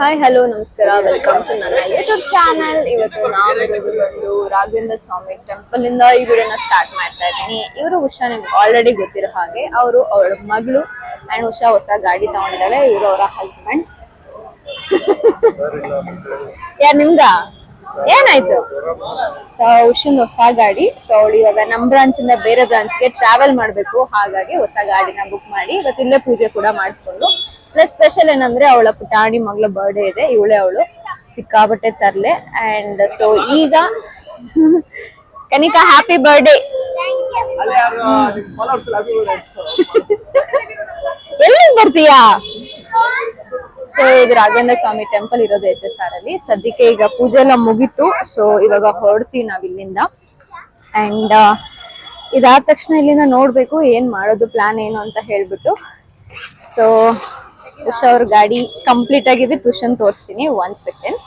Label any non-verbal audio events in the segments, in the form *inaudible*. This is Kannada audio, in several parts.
ಹಾಯ್ ಹಲೋ ನಮಸ್ಕಾರ. ವೆಲ್ಕಮ್ ಟು ನನ್ನ ಯೂಟ್ಯೂಬ್ ಚಾನಲ್ ಇವತ್ತು ನಾವು ಬಂದು ರಾಘವೇಂದ್ರ ಸ್ವಾಮಿ ಟೆಂಪಲ್ ಇಂದ ಈ ವಿಡಿಯೋನ ಸ್ಟಾರ್ಟ್ ಮಾಡ್ತಾ ಇದ್ದೀನಿ. ಇವರು ಉಷಾ ನಿಮ್ಗೆ ಆಲ್ರೆಡಿ ಗೊತ್ತಿರೋ ಹಾಗೆ, ಅವರು ಅವಳ ಮಗಳು ಅಂಡ್ ಉಷಾ ಹೊಸ ಗಾಡಿ ತಗೊಂಡಿದ್ದಾಳೆ ಇವರು ಅವರ ಹಸ್ಬೆಂಡ್ ಯಾರ್ ನಿಮ್ದ? ಏನಾಯ್ತು? ಸೊ ಉಷನ್ ಹೊಸ ಗಾಡಿ. ಸೊ ಅವಳು ಇವಾಗ ನಮ್ಮ ಬ್ರಾಂಚ್ ಇಂದ ಬೇರೆ ಬ್ರಾಂಚ್ಗೆ ಟ್ರಾವೆಲ್ ಮಾಡಬೇಕು. ಹಾಗಾಗಿ ಹೊಸ ಗಾಡಿನ ಬುಕ್ ಮಾಡಿ ಇವತ್ತಿಲ್ಲೇ ಪೂಜೆ ಕೂಡ ಮಾಡಿಸ್ಕೊಂಡು ಪ್ಲಸ್ ಸ್ಪೆಷಲ್ ಏನಂದ್ರೆ ಅವಳ ಪುಟಾಣಿ ಮಗಳ ಬರ್ಡೇ ಇದೆ, ಇವಳೆ ಅವಳು. ಸಿಕ್ಕಾಬಟ್ಟೆ ತರ್ಲೆ. ಅಂಡ್ ಸೊ ಈಗ ಕನಿಕಾ ಹ್ಯಾಪಿ ಬರ್ಡೇ ಎಲ್ಲಿಂದ ಬರ್ತೀಯಾ? ಸೊ ಇದು ರಾಘವೇಂದ್ರ ಸ್ವಾಮಿ ಟೆಂಪಲ್ ಇರೋದು ಎಚ್ ಎಸ್ ಆರ್ ಅಲ್ಲಿ. ಸದ್ಯಕ್ಕೆ ಈಗ ಪೂಜೆ ಎಲ್ಲ ಮುಗೀತು. ಸೊ ಇವಾಗ ಹೊರಡ್ತೀವಿ ನಾವ್ ಇಲ್ಲಿಂದ. ಅಂಡ್ ಇದಾದ ತಕ್ಷಣ ಇಲ್ಲಿಂದ ನೋಡ್ಬೇಕು ಏನ್ ಮಾಡೋದು ಪ್ಲಾನ್ ಏನು ಅಂತ ಹೇಳ್ಬಿಟ್ಟು. ಸೊ ಉಷಾ ಅವ್ರ ಗಾಡಿ ಕಂಪ್ಲೀಟ್ ಆಗಿದೆ, ಟ್ಯೂಷನ್ ತೋರಿಸ್ತೀನಿ one second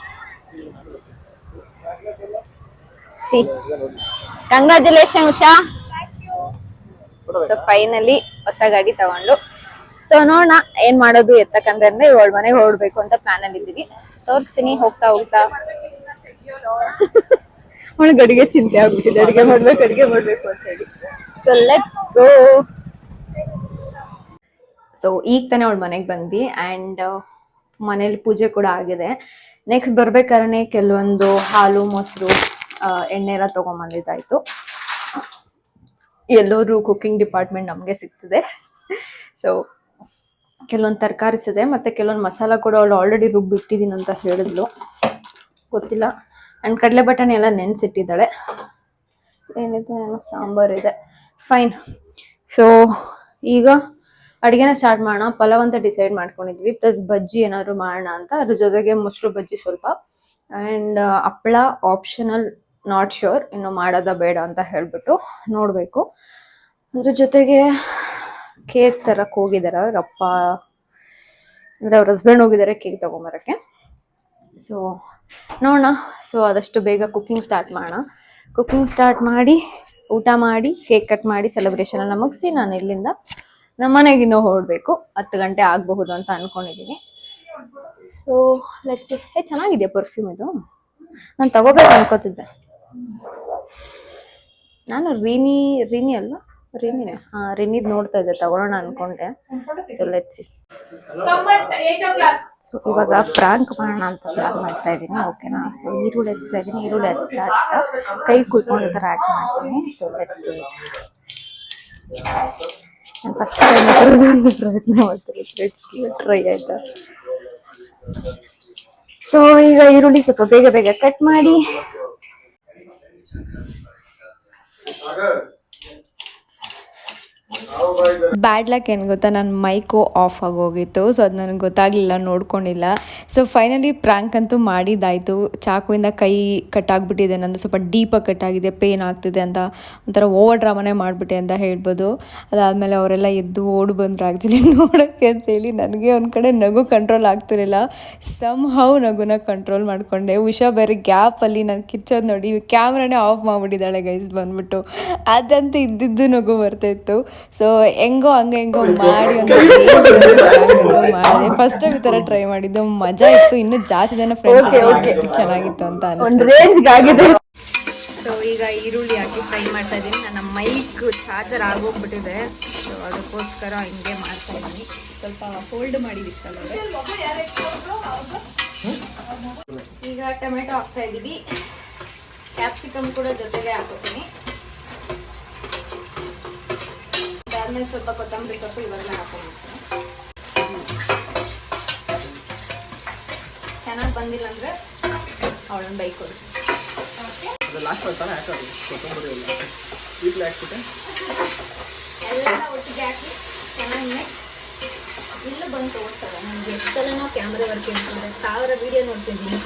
see. Congratulation Usha. So finally ಹೊಸ ಗಾಡಿ ತಗೊಂಡು. ಸೊ ನೋಡೋಣ ಏನ್ ಮಾಡೋದು ಎತ್ತಕಂದ್ರೆ ಅಂದ್ರೆ ಇವಳ ಮನೆಗೆ ಹೊರಡ್ಬೇಕು ಅಂತ ಪ್ಲಾನ್ ಅಲ್ಲಿ ಇದ್ದೀವಿ. ತೋರಿಸ್ತೀನಿ, ಹೋಗ್ತಾ ಹೋಗ್ತಾ. ಅವಳ ಗಡಿಗೆ ಚಿಂತೆ ಆಗ್ಬಿಟ್ಟಿದೆ, ಅಡಿಗೆ ಮಾಡ್ಬೇಕು ಅಡಿಗೆ ಮಾಡ್ಬೇಕು ಅಂತ ಹೇಳಿ. ಸೊ ಲೆಟ್ಸ್ ಗೋ ಸೊ ಈಗ ತಾನೇ ಅವಳು ಮನೆಗೆ ಬಂದ್ವಿ ಆ್ಯಂಡ್ ಮನೇಲಿ ಪೂಜೆ ಕೂಡ ಆಗಿದೆ. ನೆಕ್ಸ್ಟ್ ಬರ್ಬೇಕಾದ್ರೆ ಕೆಲವೊಂದು ಹಾಲು, ಮೊಸರು ಎಣ್ಣೆ ಎಲ್ಲ ತೊಗೊಂಬಂದಿದ್ದಾಯಿತು. ಎಲ್ಲರೂ ಕುಕ್ಕಿಂಗ್ ಡಿಪಾರ್ಟ್ಮೆಂಟ್ ನಮಗೆ ಸಿಗ್ತದೆ. ಸೊ ಕೆಲವೊಂದು ತರಕಾರಿಸಿದೆ ಮತ್ತು ಕೆಲವೊಂದು ಮಸಾಲ ಕೂಡ ಅವಳು ಆಲ್ರೆಡಿ ರುಬ್ಬಿಟ್ಟಿದ್ದೀನಿ ಅಂತ ಹೇಳಿದ್ಲು. ಗೊತ್ತಿಲ್ಲ. ಆ್ಯಂಡ್ ಕಡಲೆ ಬಟಾಣಿ ಎಲ್ಲ ನೆನೆಸಿಟ್ಟಿದ್ದಾಳೆ. ಏನಿದೆ, ಏನೋ ಸಾಂಬಾರ್ ಇದೆ. ಫೈನ್ ಸೊ ಈಗ ಅಡುಗೆನ ಸ್ಟಾರ್ಟ್ ಮಾಡೋಣ. ಪಲಾವ್ ಅಂತ ಡಿಸೈಡ್ ಮಾಡ್ಕೊಂಡಿದ್ವಿ. ಪ್ಲಸ್ ಬಜ್ಜಿ ಏನಾದ್ರು ಮಾಡೋಣ ಅಂತ. ಅದ್ರ ಜೊತೆಗೆ ಮೊಸರು ಬಜ್ಜಿ ಸ್ವಲ್ಪ. ಆ್ಯಂಡ್ ಹಪ್ಪಳ ಆಪ್ಷನಲ್ ನಾಟ್ ಶ್ಯೂರ್ ಇನ್ನು ಮಾಡೋದ ಬೇಡ ಅಂತ ಹೇಳ್ಬಿಟ್ಟು ನೋಡಬೇಕು. ಅದ್ರ ಜೊತೆಗೆ ಕೇಕ್ ತರಕ್ ಹೋಗಿದ್ದಾರೆ ಅವ್ರ ಅಪ್ಪ, ಅಂದ್ರೆ ಅವ್ರ ಹಸ್ಬೆಂಡ್ ಹೋಗಿದ್ದಾರೆ ಕೇಕ್ ತಗೊಂಬರಕ್ಕೆ. ಸೊ ನೋಡೋಣ. ಸೊ ಆದಷ್ಟು ಬೇಗ ಕುಕ್ಕಿಂಗ್ ಸ್ಟಾರ್ಟ್ ಮಾಡೋಣ. ಕುಕ್ಕಿಂಗ್ ಸ್ಟಾರ್ಟ್ ಮಾಡಿ, ಊಟ ಮಾಡಿ, ಕೇಕ್ ಕಟ್ ಮಾಡಿ ಸೆಲೆಬ್ರೇಷನ್ ಎಲ್ಲ ಮುಗಿಸಿ ನಾನು ಇಲ್ಲಿಂದ ನಮ್ಮ ಮನೆಗೆ ಇನ್ನೂ ಹೊರಡ್ಬೇಕು. ಹತ್ತು ಗಂಟೆ ಆಗಬಹುದು ಅಂತ ಅನ್ಕೊಂಡಿದ್ದೀನಿ ಸೊ ಲೆಟ್ಸ್ ಏ ಚೆನ್ನಾಗಿದೆ ಪರ್ಫ್ಯೂಮ್ ಇದು? ನಾನು ತಗೋಬೇಕು ಅನ್ಕೋತಿದ್ದೆ. ನಾನು ರೀನಿ ರೀನಿ ಅಲ್ವಾ? ರೀನಿನೇ? ಹಾ, ರೀನಿದ್ ನೋಡ್ತಾ ಇದ್ದೆ. ತಗೊಳ್ಳೋಣ ಅನ್ಕೊಂಡೆ. ಸೊ ಲೆಟ್ಸಿ ಸೊ ಇವಾಗ ಪ್ರಾಂಕ್ ಮಾಡೋಣ ಅಂತ ಪ್ಲಾನ್ ಮಾಡ್ತಾ ಇದ್ದೀನಿ. ಓಕೆನಾ ಸೊ ಈರುಳ್ಳಿ ಹಚ್ತಾ ಇದ್ದೀನಿ. ಈರುಳ್ಳಿ ಹಚ್ತಾ ಹಚ್ತಾ ಕೈ ಕುಯ್ಕೊಂಡು ಥರ ಮಾಡ್ತೀನಿ. So let's do it first time ಪ್ರಯತ್ನ ಮಾಡ್ತಾರೆ ಟ್ರೈ ಆಯ್ತಾ? ಸೊ ಈಗ ಈರುಳ್ಳಿ ಸ್ವಲ್ಪ ಬೇಗ ಬೇಗ ಕಟ್ ಮಾಡಿ. ಬ್ಯಾಡ್ ಲಕ್ ಏನು ಗೊತ್ತಾ? ನನ್ನ ಮೈಕು ಆಫ್ ಆಗೋಗಿತ್ತು ಸೊ ಅದು ನನಗೆ ಗೊತ್ತಾಗಲಿಲ್ಲ, ನೋಡ್ಕೊಂಡಿಲ್ಲ. ಸೊ ಫೈನಲಿ ಪ್ರ್ಯಾಂಕ್ ಅಂತೂ ಮಾಡಿದ್ದಾಯಿತು. ಚಾಕುವಿಂದ ಕೈ ಕಟ್ಟಾಗ್ಬಿಟ್ಟಿದೆ, ನಂದು ಸ್ವಲ್ಪ ಡೀಪಾಗಿ ಕಟ್ಟಾಗಿದೆ ಪೇನ್ ಆಗ್ತಿದೆ ಅಂತ ಒಂಥರ ಓವರ್ ಡ್ರಾಮಾನೇ ಮಾಡಿಬಿಟ್ಟೆ ಅಂತ ಹೇಳ್ಬೋದು. ಅದಾದಮೇಲೆ ಅವರೆಲ್ಲ ಎದ್ದು ಓಡಿ ಬಂದರು ಆ್ಯಕ್ಚುಲಿ *laughs* ನೋಡೋಕ್ಕೆ ಅಂತೇಳಿ ನನಗೆ ಒಂದು ಕಡೆ ನಗು ಕಂಟ್ರೋಲ್ ಆಗ್ತಿರಲಿಲ್ಲ. ಸಮ್ ಹೌ ನಗುನ ಕಂಟ್ರೋಲ್ ಮಾಡಿಕೊಂಡೆ. ಉಷಾ ಬೇರೆ ಗ್ಯಾಪಲ್ಲಿ ನಾನು ಕಿಚ್ಚೋದು ನೋಡಿ ಕ್ಯಾಮ್ರಾನೇ ಆಫ್ ಮಾಡಿಬಿಟ್ಟಿದ್ದಾಳೆ ಗೈಸ್ ಬಂದ್ಬಿಟ್ಟು. ಅದಂತೂ ಇದ್ದಿದ್ದು ನಗು ಬರ್ತಾಯಿತ್ತು ಸೊ ಹೆಂಗೋ ಹಂಗೆ ಹೆಂಗೋ ಮಾಡಿ ಮಾಡಿ. ಮಾಡಿದೆ ಫಸ್ಟ್ ಟೈಮ್ ಈ ಥರ ಟ್ರೈ ಮಾಡಿದ್ದು. ಮಜಾ ಇತ್ತು. ಇನ್ನು ಜಾಸ್ತಿ ಜನ ಫ್ರೆಂಡ್ಸ್ ಚೆನ್ನಾಗಿತ್ತು ಅಂತ ಅನಿಸ್ತು. ಒಂದು ರೇಂಜ್ ಆಗಿದೆ. ಸೊ ಈಗ ಈರುಳ್ಳಿ ಹಾಕಿ ಫ್ರೈ ಮಾಡ್ತಾ ಇದ್ದೀನಿ. ನನ್ನ ಮೈಕ್ ಚಾರ್ಜರ್ ಆಗೋಗ್ಬಿಟ್ಟಿದೆ. ಸೊ ಅದಕ್ಕೋಸ್ಕರ ಹಿಂಗೆ ಮಾಡ್ತಾ ಇದ್ದೀನಿ. ಸ್ವಲ್ಪ ಫೋಲ್ಡ್ ಮಾಡಿ ವಿಶಾಲ್ ಈಗ ಟೊಮೆಟೊ ಹಾಕ್ತಾ ಇದ್ದೀವಿ. ಕ್ಯಾಪ್ಸಿಕಮ್ ಕೂಡ ಜೊತೆಗೆ ಹಾಕೋತೀನಿ. ಅದಾದ್ಮೇಲೆ ಸ್ವಲ್ಪ ಕೊತ್ತಂಬರಿ ಸೊಪ್ಪು ಇವಾಗ ಹಾಕೋಣ ಚೆನ್ನಾಗಿ ಬಂದಿಲ್ಲ ಅಂದ್ರೆ ಅವಳನ್ನ ಬೈಕೊಡು. ಎಲ್ಲ. ಒಟ್ಟಿಗೆ ಹಾಕಿ ಚೆನ್ನಾಗಿ ಇಲ್ಲೂ ಬಂದು ತೋರಿಸ್ತಾರೆ ನನಗೆ ಎಷ್ಟೆಲ್ಲ ನಾವು ಕ್ಯಾಮ್ರಾ ವರ್ಕ್ ಮಾಡ್ತಾರೆ ಸಾವಿರ ವಿಡಿಯೋ ನೋಡ್ತಿದ್ದೀನಿ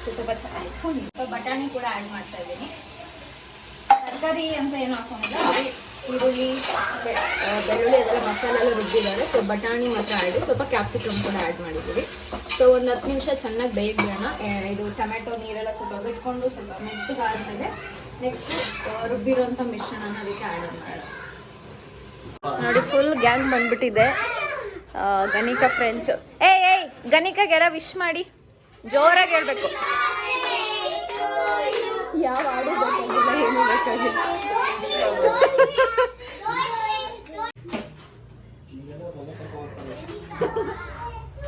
ಸೊ ಸ್ವಲ್ಪ ಚೆನ್ನಾಗಿ ಬಟಾಣಿ ಕೂಡ ಆ್ಯಡ್ ಮಾಡ್ತಾ ಇದ್ದೀನಿ. ತರಕಾರಿ ಅಂತ ಏನು ಹಾಕೊಂಡಿಲ್ಲ. ಬರೀ ಈರುಳ್ಳಿ ಬೆಳ್ಳುಳ್ಳಿ ಅದೆಲ್ಲ ಮಸಾಲೆ ಎಲ್ಲ ರುಬ್ಬಿದ್ದಾರೆ. ಸೊ ಬಟಾಣಿ ಮಾತ್ರ ಆ್ಯಡ್ ಸ್ವಲ್ಪ ಕ್ಯಾಪ್ಸಿಕಮ್ ಕೂಡ ಆ್ಯಡ್ ಮಾಡಿದ್ದೀವಿ. ಸೊ ಒಂದು ಹತ್ತು ನಿಮಿಷ ಚೆನ್ನಾಗಿ ಬೇಯಿಸ್ಬಿಡೋಣ ಇದು ಟೊಮೆಟೊ ನೀರೆಲ್ಲ ಸ್ವಲ್ಪ ಬಿಟ್ಕೊಂಡು ಸ್ವಲ್ಪ ಮೆತ್ತಗಾದ್ಮೇಲೆ ನೆಕ್ಸ್ಟು ರುಬ್ಬಿರೋಂಥ ಮಿಶ್ರಣನ ಅದಕ್ಕೆ ಆ್ಯಡ್ ಮಾಡೋಣ ನೋಡಿ ಫುಲ್ ಗ್ಯಾಂಗ್ ಬಂದ್ಬಿಟ್ಟಿದೆ. ಗಣಿಕ ಗಣಿಕಾ ಫ್ರೆಂಡ್ಸ್ ಏಯ್ ಏಯ್ ಗೆರ ವಿಶ್ ಮಾಡಿ. ಜೋರಾಗಿ ಹೇಳ್ಬೇಕು. ಯಾವ ಹಾಡು? ಬೇಕಾಗಿಲ್ಲ ಏನು ಬೇಕಾಗಿಲ್ಲ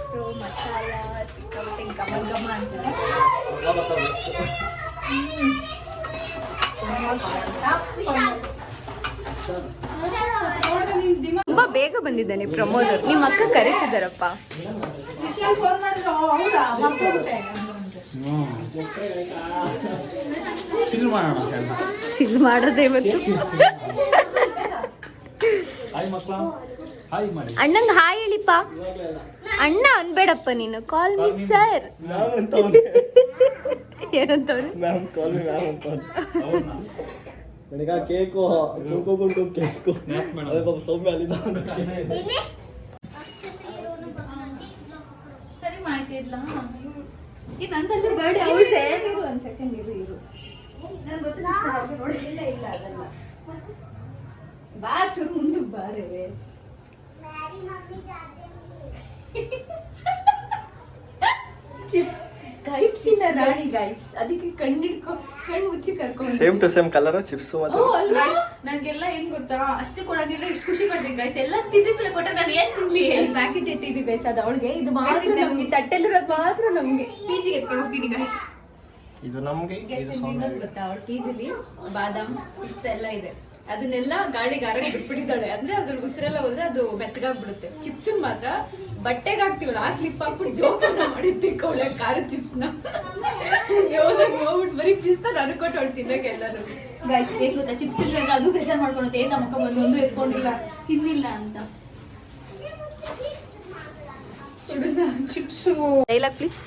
ಸೊ ಮಸಾಲ ಸಿಕ್ಕಾಪಟ್ಟೆ ಘಮ ಘಮ ಅಂತಿದೆ ತುಂಬಾ ಬೇಗ ಬಂದಿದ್ದಾನೆ ಪ್ರಮೋದ್ ನಿಮ್ಮ ಅಕ್ಕ ಕರೀತಿದ್ದಾರಪ್ಪ ಚಿಲ್ ಮಾಡೋಣ. ಮಾಡೋದೇ ಇವತ್ತು. ಮಾಡಿ ಅಣ್ಣಂಗ್ ಹಾಯ್ ಹೇಳಿಪ್ಪ. ಅಣ್ಣ ಅನ್ಬೇಡಪ್ಪ ನೀನು. ಕಾಲ್ ಮಿ ಸರ್ ಏನಂತವ್ರು ನನಗ ಕೇಕು ತುಳ್ಕೊಕೊಂಡು ಕೇಕು. ಅದೇ ಪಾಪ ಸೌಮ್ಯ ಅಲ್ಲಿಂದ ಸರಿ ಮಾಹಿತಿಲ್ಲ ಇದು ನಂದಲ್ಲಿ ಬರ್ಡೇ ಅವಳಿದೆ ಇರು ಒಂದ್ ಸೆಕೆಂಡ್ ಇರು ಇರು. ನನ್ಗೆ ಗೊತ್ತಿಲ್ಲ ನೋಡಿ. ಇಲ್ಲ ಇಲ್ಲ ಅದಲ್ಲ. ಬಾ ಚೂರು ಮುಂದೆ ಬಾರೆ ಚಿಪ್ಸ್ ಚಿಪ್ಸಿನ ರಾಣಿ ಗೈಸ್ ಅದಕ್ಕೆ ಕಣ್ಣಿಡ್ಕೊ ಕಣ್ಣು ಮುಚ್ಚಿ ಕರ್ಕೊಂಡು same to same colour chips ಮತ್ತೆ ನನ್ಗೆಲ್ಲ ಏನ್ ಗೊತ್ತಾ? ಅಷ್ಟು ಕೊಡೋದಿದ್ರೆ ಇಷ್ಟು ಖುಷಿ ಪಡ್ತೀನಿ ಗೈಸ್ ಎಲ್ಲ ತಿಂದಿದ್ಮೇಲೆ ಕೊಟ್ರೆ ನಾನು ಏನ್ ತಿನ್ಲಿ? ಪ್ಯಾಕೆಟ್ ಇಟ್ಟಿದ್ದೀವಿ ಗೈಸ್ ಅದು ಅವಳಿಗೆ. ಇದು ಮಾತ್ರ ನಮ್ಗೆ ತಟ್ಟೆಲ್ಲಿರೋದು ಮಾತ್ರ ನಮ್ಗೆ. ಪೀಜಿಗೆ ಎತ್ಕೊಂಡು ಹೋಗ್ತೀನಿ ಗೈಸ್ ಇದು ನಮ್ಗೆ ಇದು ಸೌಮ್ಯ ಇನ್ನೊಂದು ಗೊತ್ತಾ ಅವಳ ಪೀಜಿಲಿ ಬಾದಾಮ್ ಪಿಸ್ತಾ ಎಲ್ಲ ಇದೆ. ಅದನ್ನೆಲ್ಲ ಗಾಳಿಗೆ ಆರಕ್ಕೆ ಬಿಟ್ಬಿಟ್ಟಿದ್ದಾಳೆ. ಅಂದ್ರೆ ಅದ್ರ ಉಸಿರೆಲ್ಲ ಹೋದ್ರೆ ಅದು ಮೆತ್ತಗಾಗ್ಬಿಡುತ್ತೆ. ಚಿಪ್ಸ್ ಮಾತ್ರ ಬಟ್ಟೆಗೆ ಹಾಕ್ತಿವಲ್ಲ ಆ ಕ್ಲಿಪ್ ಹಾಕ್ಬಿಟ್ಟು ಜೋಪಾನ ಮಾಡಿ ತಿಕ್ಕೊಳ್ಳೆ ಖಾರದ ಚಿಪ್ಸ್ನ ಯಾವಾಗ ಹೋಗ್ಬಿಟ್ಟು ಬರೀ ಪಿಸ್ತಾ ನಾನು ಕೊಟ್ಟು ಅವಳು ತಿನ್ನಕ್ಕೆ ಎಲ್ಲರೂ. ಗೈಸ್ ಏನ್ ಗೊತ್ತಾ? ಚಿಪ್ಸ್ ಅಂದ್ರೆ ಅದು ಪ್ರೆಷರ್ ಮಾಡ್ಕೊಳುತ್ತೆ. ಏನ್ ನಮ್ಮಕ್ಕ ಬಂದು ಒಂದು ಎತ್ಕೊಂಡಿಲ್ಲ ತಿನ್ನಿಲ್ಲ ಅಂತ. ಚಿಪ್ಸು ಡೈಲಾಗ್ ಪ್ಲೀಸ್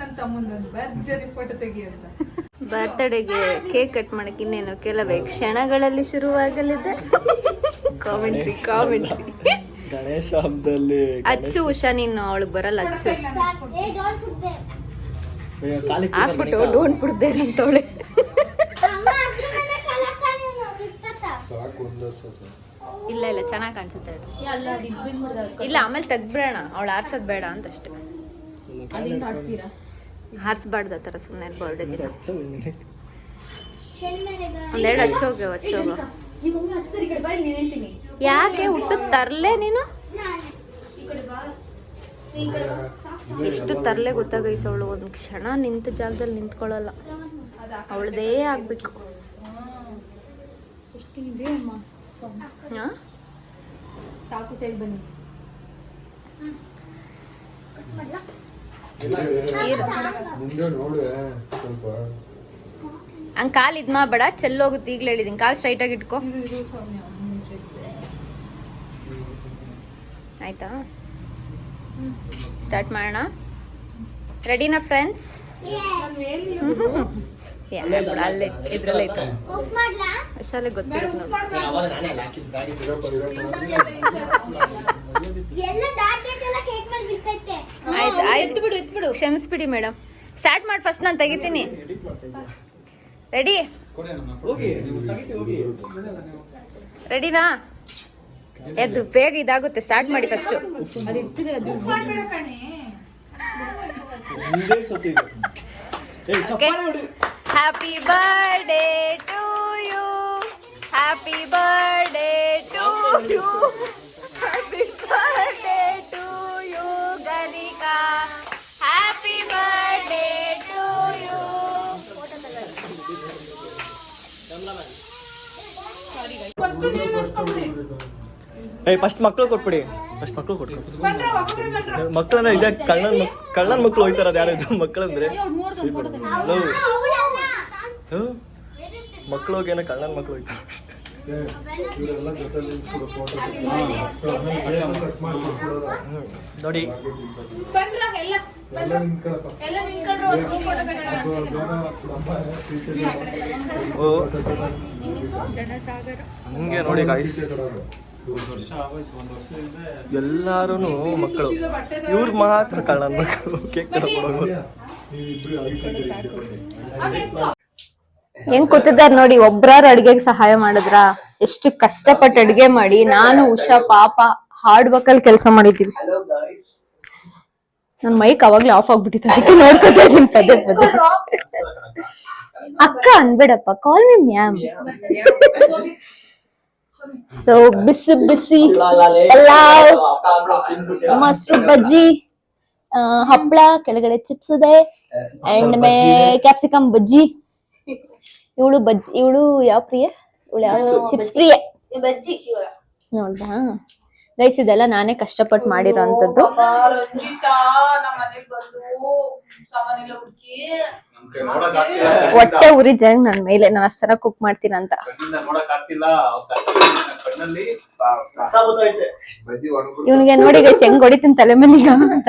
ನನ್ನ ತಮ್ಮಂದೊಂದು ಭರ್ಜರಿ ಫೋಟೋ ತೆಗಿ ಅಂತ. ಬರ್ತ್ಡೇಗೆ ಕೇಕ್ ಕಟ್ ಮಾಡಕ್ಕೆ ಇನ್ನೇನು? ಕೆಲವೇ ಕ್ಷಣಗಳಲ್ಲಿ ಶುರುವಾಗಲಿದೆ. ಕಾಮೆಂಟ್ರಿ ಕಾಮೆಂಟ್ರಿ ಗಣೇಶ ಹಬ್ಬದಲ್ಲಿ ಅಚ್ಚು ಉಷಾ ನೀನು ಅವಳಿಗೆ ಬರಲ್ಲ ಅಚ್ಚು. ಹಾಕ್ಬಿಟ್ಟು ಡೋಂಟ್ ಬಿಡ್ದೆ ಅಂತವಳೆ. ಇಲ್ಲ ಇಲ್ಲ ಚೆನ್ನಾಗಿ ಕಾಣಿಸುತ್ತೆ. ಇಲ್ಲ ಆಮೇಲೆ ತೆಗ್ದ್ಬಿಡೋಣ. ಅವಳು ಆರ್ಸೋದ್ ಬೇಡ ಅಂತ ಅಷ್ಟೇ ಹಾರಿಸ್ಬಾರ್ದು ಆ ಥರ ಸುಮ್ಮನೆ ಬರ್ಡೇ ದಿನ ಒಂದೆರಡು ಹಚ್ಚೋಗ ಹಚ್ಚೋಗ ಯಾಕೆ ಹುಟ್ಟು ತರ್ಲೆ ನೀನು? ಎಷ್ಟು ತರ್ಲೆ ಗೊತ್ತಾಗೈಸ ಅವಳು ಒಂದು ಕ್ಷಣ ನಿಂತ ಜಾಗದಲ್ಲಿ ನಿಂತ್ಕೊಳ್ಳಲ್ಲ. ಅವಳದೇ ಆಗ್ಬೇಕು. ಹಾ? ಸಾಕು ಸೈಡ್ ಬನ್ನಿ. ಹಂಗ್ ಕಾಲ್ ಇದ್ ಮಾಡ್ಬೇಡ ಚೆಲ್ಲೋಗುತ್ತೆ ಈಗ್ಲೇ ಹೇಳಿದೀನಿ. ಕಾಲ್ ಸ್ಟ್ರೈಟ್ ಆಗಿ ಇಟ್ಕೋ. ಆಯ್ತಾ? ಸ್ಟಾರ್ಟ್ ಮಾಡೋಣ. ರೆಡಿನಾ ಫ್ರೆಂಡ್ಸ್ ಅಲ್ಲೇ ಇದ್ರಲ್ಲೇ ಇತ್ತು ಅಷ್ಟಲ್ಲೇ ಗೊತ್ತಿರುತ್ತೆ ನೋಡಿ. ಆಯ್ತು ಆಯ್ತು. ಬಿಡು ಇತ್ತು ಬಿಡು. ಕ್ಷಮಿಸ್ಬಿಡಿ ಮೇಡಮ್. ಸ್ಟಾರ್ಟ್ ಮಾಡಿ ಫಸ್ಟ್ ನಾನು ತೆಗಿತೀನಿ. ರೆಡಿ ಹೋಗಿ ನೀವು ತೆಗಿತಿ ಹೋಗಿ. ರೆಡಿನಾ ಎದ್ದು ಬೇಗ ಇದಾಗುತ್ತೆ. ಸ್ಟಾರ್ಟ್ ಮಾಡಿ ಫಸ್ಟ್ ಮುಂದೆ ಸತಿ ಏ ಚಪ್ಪಾಳೆ ಹೊಡಿ. Happy birthday to you happy birthday to you happy ಏ ಫಸ್ಟ್ ಮಕ್ಳು ಕೊಟ್ಬಿಡಿ. ಫಸ್ಟ್ ಮಕ್ಳು ಕೊಟ್ಬಿಡಿ ಮಕ್ಕಳನ್ನ ಇದೆ ಕಳ್ಳನ್ ಮಕ್ ಕಳ್ಳನ್ ಮಕ್ಳು ಹೋಯ್ತಾರ ಯಾರು ಇದು ಮಕ್ಕಳಂದ್ರೆ ಮಕ್ಳು ಹೋಗಿ ಏನೋ ಕಳ್ಳನ್ ಮಕ್ಳು ಹೋಯ್ತಾರೆ. ನೋಡಿ. ಎಲ್ಲ. ನಿಂತ್ಕೊಳಪ್ಪ ಓ. ಹಂಗೆ ನೋಡಿ ಗಾಯ್ಸ್ ಎಲ್ಲಾರು ಮಕ್ಕಳು. ಇವ್ರು ಮಾತ್ರ ಕಾಣಲ್ಲ ಕೇಕ್ ಹೆಂಗ್ ಕೂತಿದ್ದಾರೆ ನೋಡಿ, ಒಬ್ರಾರು ಅಡ್ಗೆಗೆ ಸಹಾಯ ಮಾಡಿದ್ರ? ಎಷ್ಟು ಕಷ್ಟಪಟ್ಟು ಅಡ್ಗೆ ಮಾಡಿ, ನಾನು, ಉಷಾ, ಪಾಪ ಹಾರ್ಡ್ ವರ್ಕ್ ಅಲ್ಲಿ ಕೆಲಸ ಮಾಡಿದೀವಿ ನನ್ ಮೈಕ್ ಅವಾಗ್ಲೇ ಆಫ್ ಆಗ್ಬಿಟ್ಟಿತ್ತು ಅದಕ್ಕೆ ನೋಡ್ಕೊತಾ ಅಕ್ಕ ಅನ್ಬೇಡಪ್ಪ ಕಾಲ್ ಮಿ ಮ್ಯಾಮ್ ಸೊ ಬಿಸಿ ಬಿಸಿ ಪಲಾವ್ ಮೊಸರು ಬಜ್ಜಿ ಹಪ್ಪಳ ಹಪ್ಳ ಕೆಳಗಡೆ ಚಿಪ್ಸ್ ಇದೆ. ಅಂಡ್ ಮೇ ಕ್ಯಾಪ್ಸಿಕಮ್ ಬಜ್ಜಿ ಇವಳು ಬಜ್ಜಿ ಇವಳು ಯಾವ ಪ್ರಿಯ? ಇವಳು ಯಾವ ಚಿಪ್ಸ್ ಪ್ರಿಯ? ಬಜ್ಜಿ ನೋಡ್ದಾ? ಗೈಸ್ ಇದೆಲ್ಲ ನಾನೇ ಕಷ್ಟಪಟ್ಟು ಮಾಡಿರೋ ಹೊಟ್ಟೆ ಉರಿ ಜಂಗ್ ನನ್ ಮೇಲೆ. ನಾನು ಅಷ್ಟ್ ಚೆನ್ನಾಗಿ ಕುಕ್ ಮಾಡ್ತೀನಿ ಅಂತ. ಇವನಿಗೆ ನೋಡಿ ಗೈಸ್ ಹೆಂಗ್ ಹೊಡಿತೀನಿ ತಲೆ ಮೇಲೆ ಅಂತ.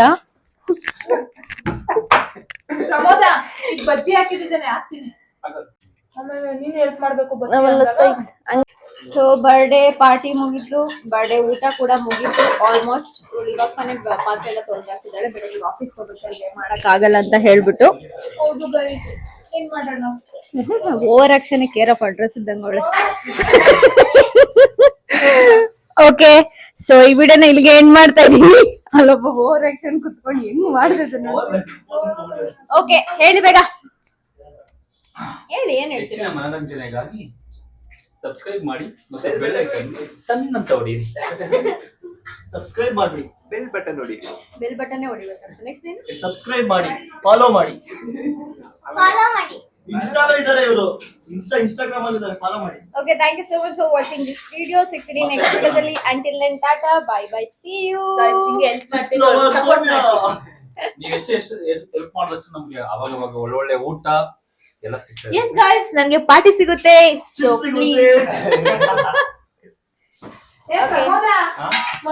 ಬಜ್ಜಿ ಹಾಕಿದ್ದೇನೆ ಹಾಕ್ತೀನಿ. ಆಮೇಲೆ ನೀನ್ ಹೆಲ್ಪ್ ಮಾಡ್ಬೇಕು ನಾವೆಲ್ಲ. ಸೈಕ್ಸ್. ಸೊ ಬರ್ಡೇ ಪಾರ್ಟಿ ಮುಗಿದ್ಲು ಬರ್ಡೇ ಊಟ ಕೂಡ ಮುಗೀತು ಆಲ್ಮೋಸ್ಟ್ ಇವಾಗ ಮನೆ ಪಾತ್ರೆ ಎಲ್ಲ ತೊಳೆದಾಕಿದ್ದಾರೆ ಬೆಳಗ್ಗೆ ಆಫೀಸ್ ಹೋಗುತ್ತೆ ಮಾಡಕ್ ಆಗಲ್ಲ ಅಂತ ಹೇಳ್ಬಿಟ್ಟು. ಹೌದು ಗೈಸ್ ಏನ್ ಮಾಡೋಣ? Over action care of address ಇದ್ದಂಗ ಅವಳು ಓಕೆ ಸೊ ಈ ವಿಡಿಯೋನ ಇಲ್ಲಿಗೆ ಎಂಡ್ ಮಾಡ್ತಾ ಇದೀವಿ ಅಲ್ಲೊಬ್ಬ ಓವರ್ ಆಕ್ಷನ್ ಕುತ್ಕೊಂಡು ಹೆಂಗ್ ಮಾಡ್ತಿದ್ದ ಓಕೆ ಹೇಳಿ ಬೇಗ. ಹೇಳಿ ಏನ್ ಹೇಳ್ತೀನಿ ಮನರಂಜನೆಗಾಗಿ ಸಬ್ಸ್ಕ್ರೈಬ್ ಮಾಡಿ ಮತ್ತೆ ಬೆಲ್ ಐಕನ್ ಅಂತ ಹೊಡಿರಿ ಸಬ್ಸ್ಕ್ರೈಬ್ ಮಾಡ್ರಿ. ಬೆಲ್ ಬಟನ್ ನೋಡಿ ಬೆಲ್ ಬಟನ್ ಹೊಡಿಬೇಕು ನೆಕ್ಸ್ಟ್ ಏನು? ಸಬ್ಸ್ಕ್ರೈಬ್ ಮಾಡಿ. ಫಾಲೋ ಮಾಡಿ. ಫಾಲೋ ಮಾಡಿ. ಇನ್ಸ್ಟಾలో ಇದ್ದಾರೆ ಇವರು. ಇನ್ಸ್ಟಾ ಇನ್ಸ್ಟಾಗ್ರಾಮ್ ಅಲ್ಲಿ ಇದ್ದಾರೆ ಫಾಲೋ ಮಾಡಿ. Okay thank you so much for watching this video ಸಿಗ್ತೀನಿ ನೆಕ್ಸ್ಟ್ ವಿಡಿಯೋದಲ್ಲಿ until then tata bye bye see you Guys, ಹಿಂಗೆ ಹೆಲ್ಪ್ ಮಾಡ್ತೀನಿ ಸಪೋರ್ಟ್ ಮಾಡಿ ನೀವು ಹೆಚ್ಚು ಎಷ್ಟು ಹೆಲ್ಪ್ ಮಾಡಿದಷ್ಟು ನಮ್ಗೆ ಅವಾಗ ಅವಾಗ ಒಳ್ಳೊಳ್ಳೆ ಊಟ ಎಸ್ ಗಾಯ್ಸ್ ನನಗೆ ಪಾರ್ಟಿ ಸಿಗುತ್ತೆ. So please *laughs*